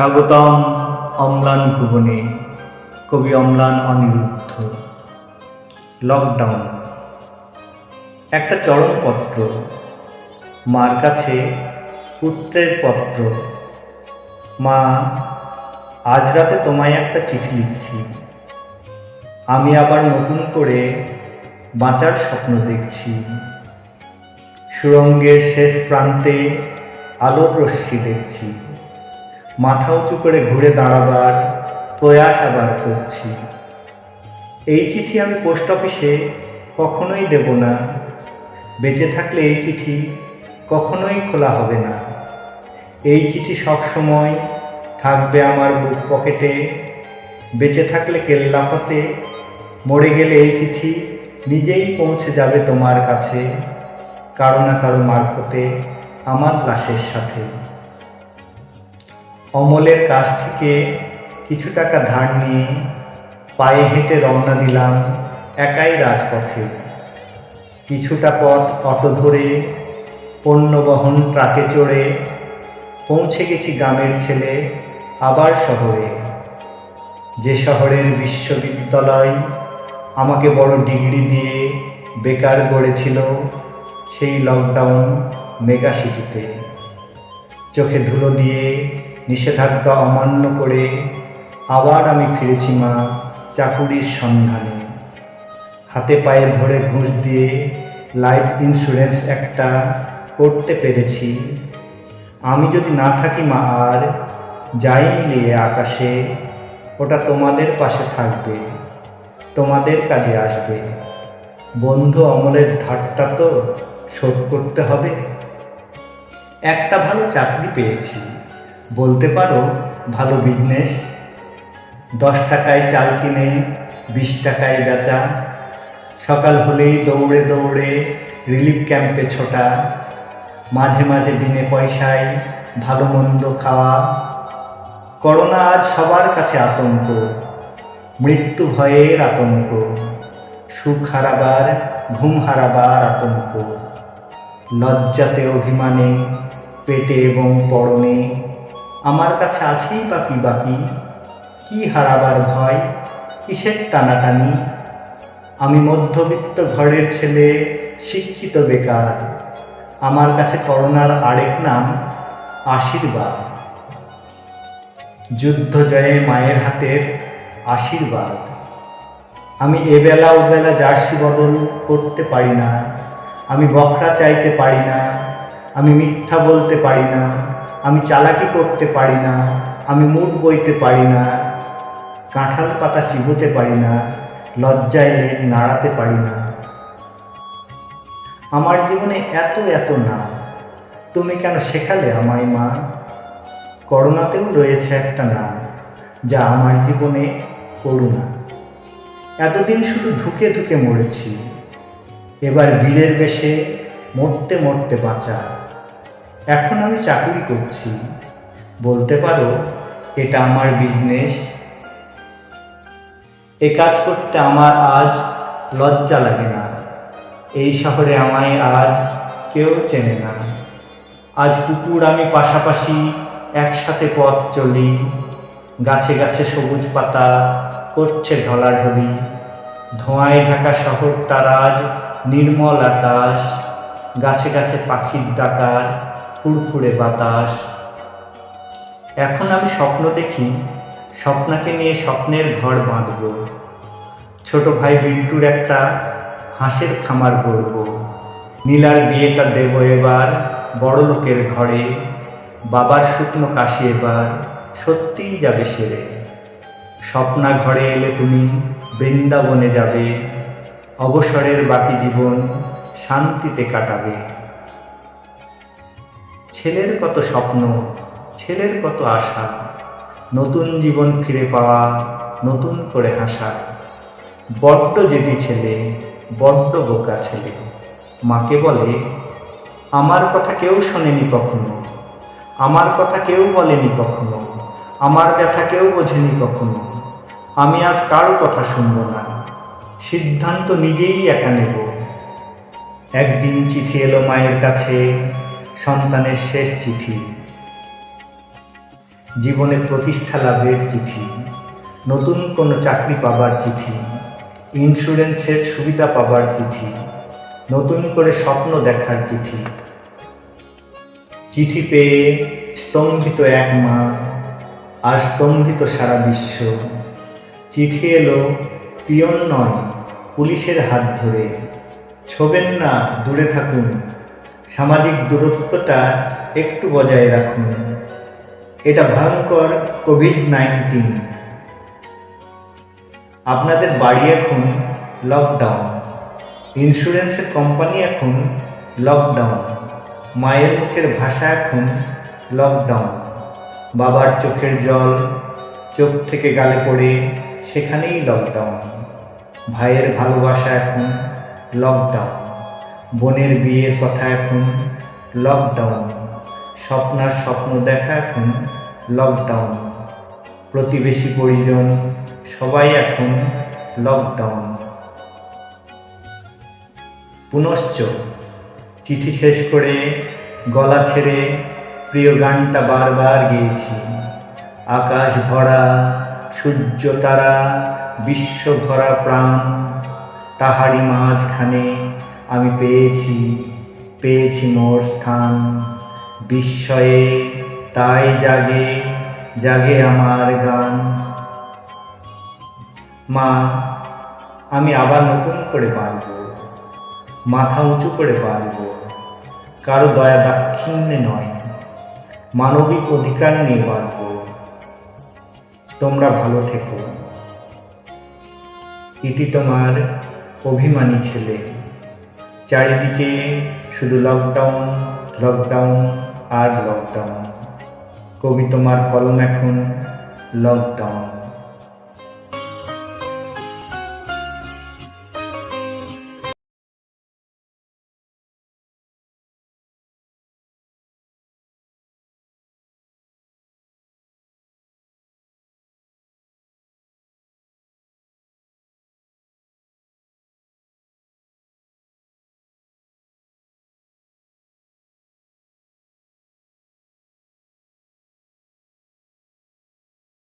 স্বাগতম অম্লান ভুবনে, কবি অম্লান অনিরুদ্ধ। লকডাউন। একটা চরমপত্র মার কাছে পুত্রের পত্র। মা, আজ রাতে তোমায় একটা চিঠি লিখছি। আমি আবার নতুন করে বাঁচার স্বপ্ন দেখছি। সুরঙ্গের শেষ প্রান্তে আলোর রশ্মি দেখছি। মাথা উঁচু করে ঘুরে দাঁড়াবার প্রয়াস আবার করছি। এই চিঠি আমি পোস্ট অফিসে কখনোই দেব না। বেঁচে থাকলে এই চিঠি কখনোই খোলা হবে না। এই চিঠি সবসময় থাকবে আমার বুক পকেটে। বেঁচে থাকলে কেল্লাফতে মরে গেলে এই চিঠি নিজেই পৌঁছে যাবে তোমার কাছে, কারও না কারও মারফতে, আমার লাশের সাথে। অমলের কাছ থেকে কিছু টাকা ধার নিয়ে পায়ে হেঁটে রওনা দিলাম একাই রাজপথে। কিছুটা পথ অটো ধরে পণ্যবহন ট্রাকে চড়ে, পৌঁছে গেছি গ্রামের ছেলে আবার শহরে। যে শহরের বিশ্ববিদ্যালয় আমাকে বড় ডিগ্রি দিয়ে বেকার গড়েছিল, সেই লকডাউন মেগা সিটিতে চোখে ধুলো দিয়ে নিষেধাজ্ঞা অমান্য করে আবার আমি ফিরেছি মা চাকুরির সন্ধানে। হাতে পায়ে ধরে ঘুষ দিয়ে লাইফ ইন্স্যুরেন্স একটা করতে পেরেছি। আমি যদি না থাকি মা আর, যাই নিয়ে আকাশে, ওটা তোমাদের পাশে থাকবে, তোমাদের কাজে আসবে। বন্ধু অমলের ধারটা তো শোধ করতে হবে। একটা ভালো চাকরি পেয়েছি। বলতে পারো, ভালো বিজনেস দশ টাকায় চাল কিনে, বিশ টাকায় বেচা। সকাল হলেই দৌড়ে দৌড়ে রিলিফ ক্যাম্পে ছোটা। মাঝে মাঝে বিনে পয়সায় ভালো মন্দ খাওয়া। করোনা আজ সবার কাছে আতঙ্ক। মৃত্যু ভয়ের আতঙ্ক। সুখ হারাবার, ঘুম হারাবার আতঙ্ক। লজ্জাতে অভিমানে, পেটে এবং পরনে আমার কাছে আছেই বাকি বাকি? কি হারাবার ভয়? কিসের টানাটানি? আমি মধ্যবিত্ত ঘরের ছেলে, শিক্ষিত বেকার। আমার কাছে করোনার আরেক নাম, আশীর্বাদ। যুদ্ধ জয়ে মায়ের হাতের আশীর্বাদ। আমি এবেলা ওবেলা জার্সি বদল করতে পারি না। আমি বখরা চাইতে পারি না। আমি মিথ্যা বলতে পারি না। আমি চালাকি করতে পারি না, আমি মুখ বইতে পারি না, কাঁঠাল পাতা চিবোতে পারি না, লজ্জায় লেগ নাড়াতে পারি না। আমার জীবনে এত এত না, তুমি কেন শেখালে আমায় মা? করোনাতেও রয়েছে একটা নাম যা আমার জীবনে করুণা। এতদিন শুধু ধুকে ধুকে মরেছি, এবার ভিড়ের বেশে মরতে মরতে বাঁচা। এখন আমি চাকরি করছি। বলতে পারো, এটা আমার বিজনেস এ কাজ করতে আমার আজ লজ্জা লাগে না। এই শহরে আমায় আজ কেউ চেনে না। আজ কুকুর আমি পাশাপাশি একসাথে পথ চলি। গাছে গাছে সবুজ পাতা করছে ঢলাঢলি ধোঁয়ায় ঢাকা শহরটার আজ নির্মল আকাশ। গাছে গাছে পাখির ডাকার ফুরফুরে বাতাস। এখন আমি স্বপ্ন দেখি, স্বপ্নাকে নিয়ে স্বপ্নের ঘর বাঁধব। ছোট ভাই বিল্টুর একটা হাঁসের খামার গড়ব নীলার বিয়েটা দেব এবার বড় লোকের ঘরে। বাবার শুকনো কাশি এবার সত্যিই যাবে সেরে। স্বপ্না ঘরে এলে তুমি বৃন্দাবনে যাবে। অবসরের বাকি জীবন শান্তিতে কাটাবে। ছেলের কত স্বপ্ন, ছেলের কত আশা, নতুন জীবন ফিরে পাওয়া, নতুন করে হাসা। বড্ড জেদি ছেলে, বড্ড বোকা ছেলে। মাকে বলে, আমার কথা কেউ শোনেনি কখনো, আমার কথা কেউ বলেনি কখনো, আমার ব্যথা কেউ বোঝেনি কখনো, আমি আজ কারও কথা শুনব না, সিদ্ধান্ত নিজেই একা নেব। একদিন চিঠি এলো মায়ের কাছে সন্তানের শেষ চিঠি। জীবনে প্রতিষ্ঠা লাভের চিঠি। নতুন কোনো চাকরি পাবার চিঠি। ইন্স্যুরেন্সের সুবিধা পাবার চিঠি। নতুন করে স্বপ্ন দেখার চিঠি। চিঠি পেয়ে স্তম্ভিত এক মা আর স্তম্ভিত সারা বিশ্ব। চিঠি এলো, পিয়ন নয়, পুলিশের হাত ধরে। ছোবেন না, দূরে থাকুন। সামাজিক দূরত্বটা একটু বজায় রাখুন। এটা ভয়ঙ্কর কোভিড নাইন্টিন আপনাদের বাড়ি এখন লকডাউন ইন্স্যুরেন্সের কোম্পানি এখন লকডাউন মায়ের মুখের ভাষা এখন লকডাউন বাবার চোখের জল, চোখ থেকে গালে পড়ে সেখানেই লকডাউন ভাইয়ের ভালোবাসা এখন লকডাউন বোনের বিয়ের কথা এখন লকডাউন স্বপ্নার স্বপ্ন দেখা এখন লকডাউন প্রতিবেশী পরিজন সবাই এখন লকডাউন পুনশ্চ চিঠি শেষ করে গলা ছেড়ে প্রিয় গানটা বারবার গেয়েছি। আকাশ ভরা, সূর্য তারা, বিশ্ব ভরা প্রাণ তাহারি মাঝখানে আমি পেয়েছি পেয়েছি মোর স্থান। বিস্ময়ে তাই জাগে জাগে আমার গান। মা, আমি আবার নতুন করে বাঁচব মাথা উঁচু করে বাঁচব কারও দয়া দাক্ষিণ্যে নয়, মানবিক অধিকার নিয়ে বাঁচব তোমরা ভালো থেকো। ইতি তোমার অভিমানী ছেলে। চারিদিকে শুধু লকডাউন লকডাউন আর লকডাউন কবি তোমার কলম এখন লকডাউন